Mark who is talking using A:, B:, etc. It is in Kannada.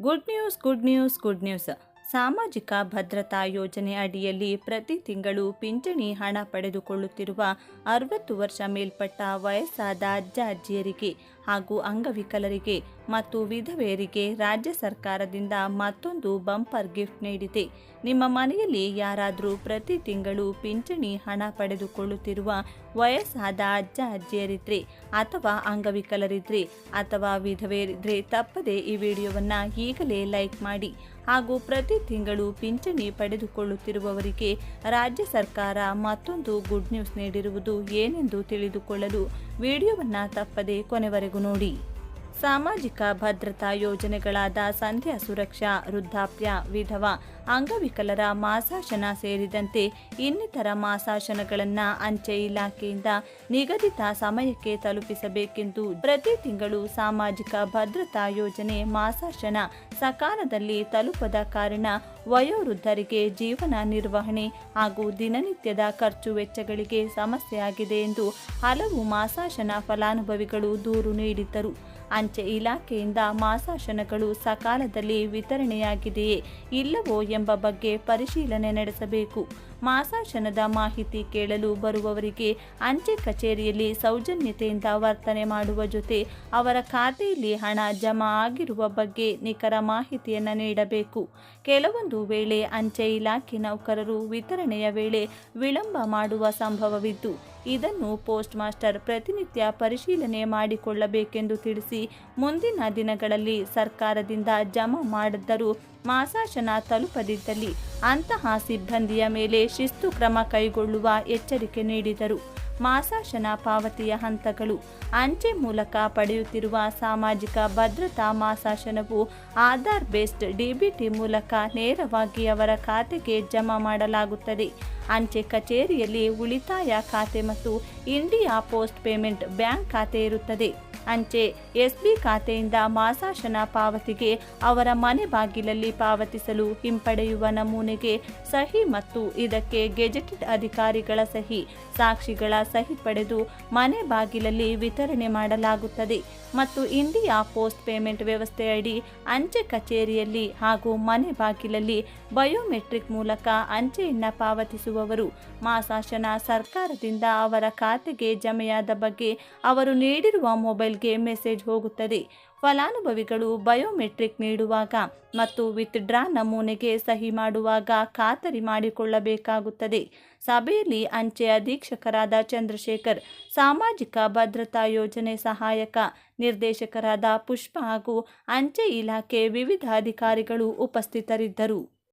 A: Good news good news good news ಸಾಮಾಜಿಕ ಭದ್ರತಾ ಯೋಜನೆ ಅಡಿಯಲ್ಲಿ ಪ್ರತಿ ತಿಂಗಳು ಪಿಂಚಣಿ ಹಣ ಪಡೆದುಕೊಳ್ಳುತ್ತಿರುವ ಅರವತ್ತು ವರ್ಷ ಮೇಲ್ಪಟ್ಟ ವಯಸ್ಸಾದ ಅಜ್ಜ ಅಜ್ಜಿಯರಿಗೆ ಹಾಗೂ ಅಂಗವಿಕಲರಿಗೆ ಮತ್ತು ವಿಧವೆಯರಿಗೆ ರಾಜ್ಯ ಸರ್ಕಾರದಿಂದ ಮತ್ತೊಂದು ಬಂಪರ್ ಗಿಫ್ಟ್ ನೀಡಿದೆ. ನಿಮ್ಮ ಮನೆಯಲ್ಲಿ ಯಾರಾದರೂ ಪ್ರತಿ ತಿಂಗಳು ಪಿಂಚಣಿ ಹಣ ಪಡೆದುಕೊಳ್ಳುತ್ತಿರುವ ವಯಸ್ಸಾದ ಅಜ್ಜ ಅಜ್ಜಿಯರಿದ್ರೆ ಅಥವಾ ಅಂಗವಿಕಲರಿದ್ರೆ ಅಥವಾ ವಿಧವೆಯರಿದ್ರೆ ತಪ್ಪದೆ ಈ ವಿಡಿಯೋವನ್ನು ಈಗಲೇ ಲೈಕ್ ಮಾಡಿ. ಹಾಗೂ ಪ್ರತಿ ತಿಂಗಳು ಪಿಂಚಣಿ ಪಡೆದುಕೊಳ್ಳುತ್ತಿರುವವರಿಗೆ ರಾಜ್ಯ ಸರ್ಕಾರ ಮತ್ತೊಂದು ಗುಡ್ ನ್ಯೂಸ್ ನೀಡಿರುವುದು ಏನೆಂದು ತಿಳಿದುಕೊಳ್ಳಲು ವಿಡಿಯೋವನ್ನು ತಪ್ಪದೆ ಕೊನೆವರೆಗೂ ನೋಡಿ. ಸಾಮಾಜಿಕ ಭದ್ರತಾ ಯೋಜನೆಗಳಾದ ಸಂಧ್ಯಾ ಸುರಕ್ಷಾ, ವೃದ್ಧಾಪ್ಯ, ವಿಧವಾ, ಅಂಗವಿಕಲರ ಮಾಸಾಶನ ಸೇರಿದಂತೆ ಇನ್ನಿತರ ಮಾಸಾಶನಗಳನ್ನು ಅಂಚೆ ಇಲಾಖೆಯಿಂದ ನಿಗದಿತ ಸಮಯಕ್ಕೆ ತಲುಪಿಸಬೇಕೆಂದು ಪ್ರತಿ ತಿಂಗಳು ಸಾಮಾಜಿಕ ಭದ್ರತಾ ಯೋಜನೆ ಮಾಸಾಶನ ಸಕಾಲದಲ್ಲಿ ತಲುಪದ ಕಾರಣ ವಯೋವೃದ್ಧರಿಗೆ ಜೀವನ ನಿರ್ವಹಣೆ ಹಾಗೂ ದಿನನಿತ್ಯದ ಖರ್ಚು ವೆಚ್ಚಗಳಿಗೆ ಸಮಸ್ಯೆಯಾಗಿದೆ ಎಂದು ಹಲವು ಮಾಸಾಶನ ಫಲಾನುಭವಿಗಳು ದೂರು ನೀಡಿದ್ದರು. ಅಂಚೆ ಇಲಾಖೆಯಿಂದ ಮಾಸಾಶನಗಳು ಸಕಾಲದಲ್ಲಿ ವಿತರಣೆಯಾಗಿದೆಯೇ ಇಲ್ಲವೋ ಎಂಬ ಬಗ್ಗೆ ಪರಿಶೀಲನೆ ನಡೆಸಬೇಕು. ಮಾಸಾಶನದ ಮಾಹಿತಿ ಕೇಳಲು ಬರುವವರಿಗೆ ಅಂಚೆ ಕಚೇರಿಯಲ್ಲಿ ಸೌಜನ್ಯತೆಯಿಂದ ವರ್ತನೆ ಮಾಡುವ ಜೊತೆ ಅವರ ಖಾತೆಯಲ್ಲಿ ಹಣ ಜಮಾ ಆಗಿರುವ ಬಗ್ಗೆ ನಿಖರ ಮಾಹಿತಿಯನ್ನು ನೀಡಬೇಕು. ಕೆಲವೊಂದು ವೇಳೆ ಅಂಚೆ ಇಲಾಖೆ ನೌಕರರು ವಿತರಣೆಯ ವೇಳೆ ವಿಳಂಬ ಮಾಡುವ ಸಂಭವವಿದ್ದು, ಇದನ್ನು ಪೋಸ್ಟ್ ಮಾಸ್ಟರ್ ಪ್ರತಿನಿತ್ಯ ಪರಿಶೀಲನೆ ಮಾಡಿಕೊಳ್ಳಬೇಕೆಂದು ತಿಳಿಸಿ ಮುಂದಿನ ದಿನಗಳಲ್ಲಿ ಸರ್ಕಾರದಿಂದ ಜಮಾ ಮಾಡಿದ್ದರೂ ಮಾಸಾಶನ ತಲುಪದಿದ್ದಲ್ಲಿ ಅಂತಹ ಸಿಬ್ಬಂದಿಯ ಮೇಲೆ ಶಿಸ್ತು ಕ್ರಮ ಕೈಗೊಳ್ಳುವ ಎಚ್ಚರಿಕೆ ನೀಡಿದರು. ಮಾಸಾಶನ ಪಾವತಿಯ ಹಂತಗಳು. ಅಂಚೆ ಮೂಲಕ ಪಡೆಯುತ್ತಿರುವ ಸಾಮಾಜಿಕ ಭದ್ರತಾ ಮಾಸಾಶನವು ಆಧಾರ್ ಬೇಸ್ಡ್ ಡಿಬಿಟಿ ಮೂಲಕ ನೇರವಾಗಿ ಅವರ ಖಾತೆಗೆ ಜಮಾ ಮಾಡಲಾಗುತ್ತದೆ. ಅಂಚೆ ಕಚೇರಿಯಲ್ಲಿ ಉಳಿತಾಯ ಖಾತೆ ಮತ್ತು ಇಂಡಿಯಾ ಪೋಸ್ಟ್ ಪೇಮೆಂಟ್ ಬ್ಯಾಂಕ್ ಖಾತೆ ಇರುತ್ತದೆ. ಅಂಚೆ ಎಸ್ಬಿ ಖಾತೆಯಿಂದ ಮಾಸಾಶನ ಪಾವತಿಗೆ ಅವರ ಮನೆ ಬಾಗಿಲಲ್ಲಿ ಪಾವತಿಸಲು ಹಿಂಪಡೆಯುವ ನಮೂನೆಗೆ ಸಹಿ ಮತ್ತು ಇದಕ್ಕೆ ಗೆಜೆಟೆಡ್ ಅಧಿಕಾರಿಗಳ ಸಹಿ, ಸಾಕ್ಷಿಗಳ ಸಹಿ ಪಡೆದು ಮನೆ ಬಾಗಿಲಲ್ಲಿ ವಿತರಣೆ ಮಾಡಲಾಗುತ್ತದೆ. ಮತ್ತು ಇಂಡಿಯಾ ಪೋಸ್ಟ್ ಪೇಮೆಂಟ್ ವ್ಯವಸ್ಥೆಯಡಿ ಅಂಚೆ ಕಚೇರಿಯಲ್ಲಿ ಹಾಗೂ ಮನೆ ಬಾಗಿಲಲ್ಲಿ ಬಯೋಮೆಟ್ರಿಕ್ ಮೂಲಕ ಅಂಚೆಯನ್ನು ಪಾವತಿಸುವವರು. ಮಾಸಾಶನ ಸರ್ಕಾರದಿಂದ ಅವರ ಖಾತೆಗೆ ಜಮೆಯಾದ ಬಗ್ಗೆ ಅವರು ನೀಡಿರುವ ಮೊಬೈಲ್ಗೆ ಮೆಸೇಜ್ ಹೋಗುತ್ತದೆ. ಫಲಾನುಭವಿಗಳು ಬಯೋಮೆಟ್ರಿಕ್ ನೀಡುವಾಗ ಮತ್ತು ವಿತ್ಡ್ರಾ ನಮೂನೆಗೆ ಸಹಿ ಮಾಡುವಾಗ ಖಾತರಿ ಮಾಡಿಕೊಳ್ಳಬೇಕಾಗುತ್ತದೆ. ಸಭೆಯಲ್ಲಿ ಅಂಚೆ ಅಧೀಕ್ಷಕರಾದ ಚಂದ್ರಶೇಖರ್, ಸಾಮಾಜಿಕ ಭದ್ರತಾ ಯೋಜನೆ ಸಹಾಯಕ ನಿರ್ದೇಶಕರಾದ ಪುಷ್ಪ ಹಾಗೂ ಅಂಚೆ ಇಲಾಖೆ ವಿವಿಧ ಅಧಿಕಾರಿಗಳು ಉಪಸ್ಥಿತರಿದ್ದರು.